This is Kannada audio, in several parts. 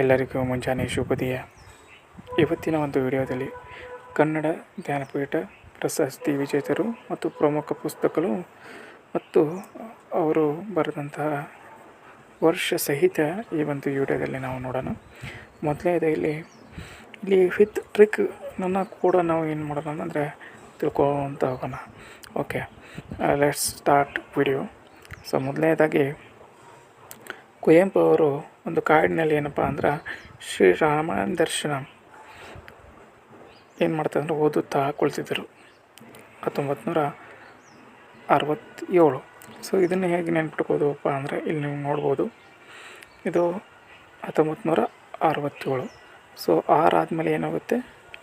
ಎಲ್ಲರಿಗೂ ಮುಂಜಾನೆ ಶುಭೋದಯ. ಇವತ್ತಿನ ಒಂದು ವಿಡಿಯೋದಲ್ಲಿ ಕನ್ನಡ ಜ್ಞಾನಪೀಠ ಪ್ರಶಸ್ತಿ ವಿಜೇತರು ಮತ್ತು ಪ್ರಮುಖ ಪುಸ್ತಕಗಳು ಮತ್ತು ಅವರು ಬರೆದಂತಹ ವರ್ಷ ಸಹಿತ ಈ ಒಂದು ವಿಡಿಯೋದಲ್ಲಿ ನಾವು ನೋಡೋಣ. ಮೊದಲನೇದಾಗಿ ಇಲ್ಲಿ ವಿತ್ ಟ್ರಿಕ್ ನನ್ನ ಕೂಡ ನಾವು ಏನು ಮಾಡೋಣ ಅಂದರೆ ತಿಳ್ಕೊಳ್ತಾ ಹೋಗೋಣ. Okay let's start video so ಮೊದಲನೇದಾಗಿ ಕುವೆಂಪು ಅವರು ಒಂದು ಕಾಡಿನಲ್ಲಿ ಏನಪ್ಪ ಅಂದ್ರೆ ಶ್ರೀರಾಮ ದರ್ಶನ ಏನು ಮಾಡ್ತಾರಂದ್ರೆ ಓದುತ್ತಾ ಕುಳಿತಿದ್ದರು ಹತ್ತೊಂಬತ್ತು ನೂರ ಅರವತ್ತೇಳು. ಸೊ ಇದನ್ನು ಹೇಗೆ ನೆನ್ಪಿಟ್ಕೋದಪ್ಪ ಅಂದರೆ ಇಲ್ಲಿ ನೀವು ನೋಡ್ಬೋದು. ಇದು ಹತ್ತೊಂಬತ್ತು ನೂರ ಅರವತ್ತೇಳು. ಸೊ ಆರು ಆದಮೇಲೆ ಏನಾಗುತ್ತೆ?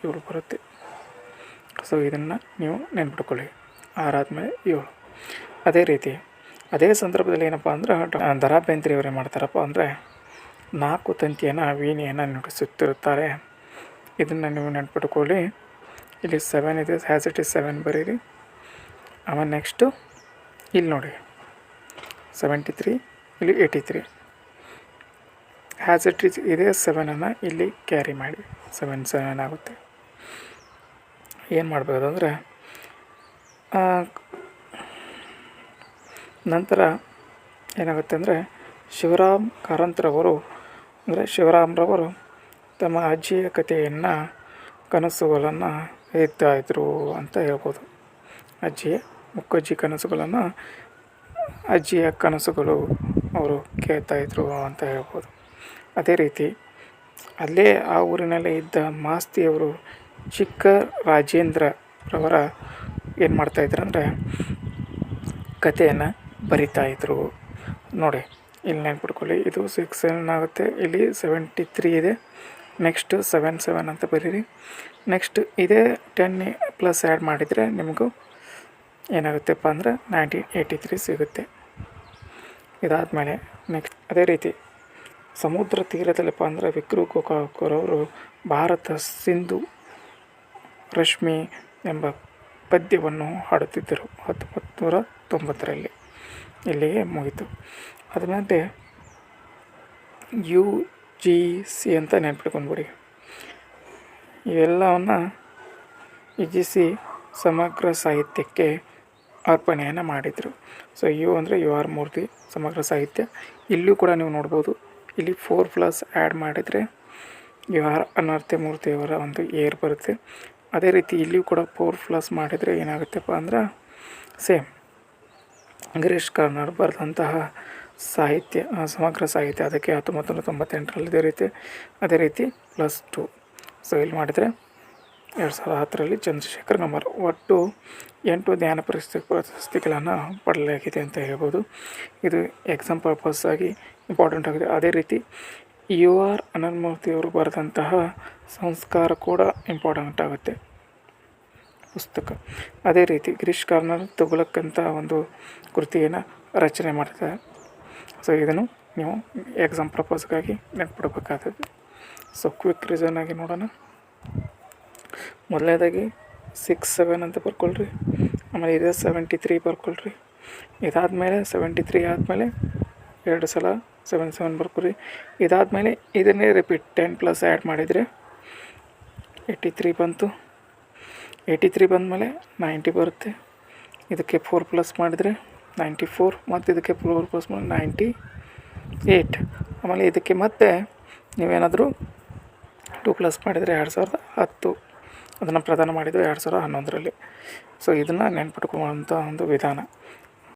ಏಳು ಬರುತ್ತೆ. ಸೊ ಇದನ್ನು ನೀವು ನೆನ್ಪಿಟ್ಕೊಳ್ಳಿ. ಆರಾದ್ಮೇಲೆ ಏಳು. ಅದೇ ರೀತಿ ಅದೇ ಸಂದರ್ಭದಲ್ಲಿ ಏನಪ್ಪ ಅಂದ್ರೆ ದರಾ ಬೇಂದ್ರೆ ಅವರು ಏನು ಮಾಡ್ತಾರಪ್ಪ ಅಂದರೆ ನಾಲ್ಕು ತಂತಿಯನ್ನು, ವೀಣಿಯನ್ನು ನುಡಿಸುತ್ತಿರುತ್ತಾರೆ. ಇದನ್ನು ನೀವು ನೆನ್ಪಿಟ್ಕೊಳ್ಳಿ. ಇಲ್ಲಿ ಸೆವೆನ್ ಇದೆ ಹ್ಯಾಸ್ ಇಟ್ ಇಸ್ ಸೆವೆನ್ ಬರೀರಿ. ಆಮೇಲೆ ನೆಕ್ಸ್ಟು ಇಲ್ಲಿ ನೋಡಿ. ಸೆವೆಂಟಿ ತ್ರೀ ಇಲ್ಲಿ eighty three has it is ಇದೆ ಸೆವೆನನ್ನು ಇಲ್ಲಿ ಕ್ಯಾರಿ ಮಾಡಿ. ಸೆವೆನ್ ಸೆವೆನ್ ಆಗುತ್ತೆ. ಏನು ಮಾಡ್ಬೋದು ಅಂದರೆ ನಂತರ ಏನಾಗುತ್ತೆ ಅಂದರೆ ಶಿವರಾಮ್ ಕಾರಂತರವರು, ಅಂದರೆ ಶಿವರಾಮ್ರವರು ತಮ್ಮ ಅಜ್ಜಿಯ ಕಥೆಯನ್ನು, ಕನಸುಗಳನ್ನು ಇದ್ರು ಅಂತ ಹೇಳ್ಬೋದು. ಅಜ್ಜಿಯ, ಮುಕ್ಕಜ್ಜಿ ಕನಸುಗಳನ್ನು ಅಜ್ಜಿಯ ಕನಸುಗಳು ಅವರು ಕೇಳ್ತಾ ಇದ್ರು ಅಂತ ಹೇಳ್ಬೋದು. ಅದೇ ರೀತಿ ಅಲ್ಲೇ ಆ ಊರಿನಲ್ಲೇ ಇದ್ದ ಮಾಸ್ತಿಯವರು ಚಿಕ್ಕ ರಾಜೇಂದ್ರರವರ ಏನು ಮಾಡ್ತಾಯಿದ್ರು ಅಂದರೆ ಕಥೆಯನ್ನು ಬರಿತಾ ಇದ್ರು. ನೋಡಿ, ಇಲ್ಲಿ ನೆನ್ಪಿಟ್ಕೊಳ್ಳಿ ಇದು ಸಿಕ್ಸ್ ಸೆವೆನ್ ಆಗುತ್ತೆ. ಇಲ್ಲಿ ಸೆವೆಂಟಿ ತ್ರೀ ಇದೆ. ನೆಕ್ಸ್ಟ್ ಸೆವೆನ್ ಸೆವೆನ್ ಅಂತ ಬರೀರಿ. ನೆಕ್ಸ್ಟ್ ಇದೇ ಟೆನ್ ಪ್ಲಸ್ ಆ್ಯಡ್ ಮಾಡಿದರೆ ನಿಮಗೂ ಏನಾಗುತ್ತೆಪ್ಪ ಅಂದರೆ ನೈನ್ಟೀನ್ ಏಯ್ಟಿ ತ್ರೀ ಸಿಗುತ್ತೆ. ಇದಾದಮೇಲೆ ನೆಕ್ಸ್ಟ್ ಅದೇ ರೀತಿ ಸಮುದ್ರ ತೀರದಲ್ಲಪ್ಪ ಅಂದರೆ ವಿಕ್ರು ಗೋಕಾಕರವರು ಭಾರತ ಸಿಂಧು, ರಶ್ಮಿ ಎಂಬ ಪದ್ಯವನ್ನು ಹಾಡುತ್ತಿದ್ದರು ಹತ್ತೊಂಬತ್ತು ನೂರ ತೊಂಬತ್ತರಲ್ಲಿ. ಇಲ್ಲಿಗೆ ಮುಗೀತು. ಅದರಂತೆ ಯು ಜಿ ಸಿ ಅಂತ ನೆನ್ಪಿಟ್ಕೊಂಡ್ಬಿಡಿ ಇವೆಲ್ಲವನ್ನು ಯುಜಿಸಿ ಸಮಗ್ರ ಸಾಹಿತ್ಯಕ್ಕೆ ಅರ್ಪಣೆಯನ್ನು ಮಾಡಿದರು. ಸೊ ಯು ಅಂದರೆ ಯು ಆರ್ ಮೂರ್ತಿ, ಸಮಗ್ರ ಸಾಹಿತ್ಯ. ಇಲ್ಲೂ ಕೂಡ ನೀವು ನೋಡ್ಬೋದು. ಇಲ್ಲಿ ಫೋರ್ ಪ್ಲಸ್ ಆ್ಯಡ್ ಮಾಡಿದರೆ ಯು ಆರ್ ಅನರ್ಥ ಮೂರ್ತಿಯವರ ಒಂದು ಏರ್ ಬರುತ್ತೆ. ಅದೇ ರೀತಿ ಇಲ್ಲಿಯೂ ಕೂಡ ಫೋರ್ ಪ್ಲಸ್ ಮಾಡಿದರೆ ಏನಾಗುತ್ತಪ್ಪ ಅಂದ್ರೆ ಸೇಮ್ ಗಿರೀಶ್ ಕಾರ್ನಾಡ್ ಬರೆದಂತಹ ಸಾಹಿತ್ಯ ಸಮಗ್ರ ಸಾಹಿತ್ಯ. ಅದಕ್ಕೆ ಹತ್ತೊಂಬತ್ತು ನೂರ ತೊಂಬತ್ತೆಂಟರಲ್ಲಿ ಇದೇ ರೀತಿ, ಅದೇ ರೀತಿ ಪ್ಲಸ್ ಟು ಸೊ ಇಲ್ಲಿ ಮಾಡಿದರೆ ಎರಡು ಸಾವಿರದ ಹತ್ತರಲ್ಲಿ ಚಂದ್ರಶೇಖರ್ ನಮ್ಮರ್ ಒಟ್ಟು ಎಂಟು ಧ್ಯಾನ ಪರಿಸ್ಥಿತಿ ಪ್ರಶಸ್ತಿಗಳನ್ನು ಪಡೆಯಲಾಗಿದೆ ಅಂತ ಹೇಳ್ಬೋದು. ಇದು ಎಕ್ಸಾಮ್ ಪರ್ಪಸ್ ಆಗಿ ಇಂಪಾರ್ಟೆಂಟ್ ಆಗಿದೆ. ಅದೇ ರೀತಿ ಯು ಆರ್ ಅನಂತಮೂರ್ತಿಯವರು ಬರೆದಂತಹ ಸಂಸ್ಕಾರ ಕೂಡ ಇಂಪಾರ್ಟೆಂಟ್ ಆಗುತ್ತೆ. ಪುಸ್ತಕ. ಅದೇ ರೀತಿ ಗಿರೀಶ್ ಕಾರ್ನರ್ ತೊಗೊಳಕ್ಕಂಥ ಒಂದು ಕೃತಿಯನ್ನು ರಚನೆ ಮಾಡ್ತಾರೆ ಸೊ ಇದನ್ನು ನೀವು ಎಕ್ಸಾಮ್ ಪರ್ಪಸ್ಗಾಗಿ ನೆನ್ಪಿಡ್ಬೇಕಾಗ್ತದೆ ಸೊ ಕ್ವಿಕ್ ರೀಸನ್ ಆಗಿ ನೋಡೋಣ. ಮೊದಲನೇದಾಗಿ ಸಿಕ್ಸ್ ಸೆವೆನ್ ಅಂತ ಬರ್ಕೊಳ್ರಿ. ಆಮೇಲೆ ಇದೇ ಸೆವೆಂಟಿ ತ್ರೀ ಬರ್ಕೊಳ್ರಿ. ಇದಾದಮೇಲೆ ಸೆವೆಂಟಿ ತ್ರೀ ಆದಮೇಲೆ ಎರಡು ಸಲ ಸೆವೆನ್ ಸೆವೆನ್ ಬರ್ಕೊರಿ. ಇದಾದಮೇಲೆ ಇದನ್ನೇ ರಿಪೀಟ್ ಟೆನ್ ಪ್ಲಸ್ ಆ್ಯಡ್ ಮಾಡಿದರೆ ಏಯ್ಟಿ ತ್ರೀ ಬಂತು. ಏಯ್ಟಿ ತ್ರೀ ಬಂದಮೇಲೆ ನೈಂಟಿ ಬರುತ್ತೆ. ಇದಕ್ಕೆ ಫೋರ್ ಪ್ಲಸ್ ಮಾಡಿದರೆ ನೈಂಟಿ ಫೋರ್ ಮತ್ತು ಇದಕ್ಕೆ ಫೋರ್ ಪ್ಲಸ್ ಮಾಡಿದ್ರೆ ನೈಂಟಿ ಏಯ್ಟ್ ಆಮೇಲೆ ಇದಕ್ಕೆ ಮತ್ತೆ ನೀವೇನಾದರೂ ಟೂ ಪ್ಲಸ್ ಮಾಡಿದರೆ ಎರಡು ಸಾವಿರದ ಹತ್ತು. ಅದನ್ನು ಪ್ರದಾನ ಮಾಡಿದ್ದು ಎರಡು ಸಾವಿರದ ಹನ್ನೊಂದರಲ್ಲಿ. ಸೊ ಇದನ್ನು ನೆನ್ಪಿಟ್ಕೊಳ್ಳುವಂಥ ಒಂದು ವಿಧಾನ.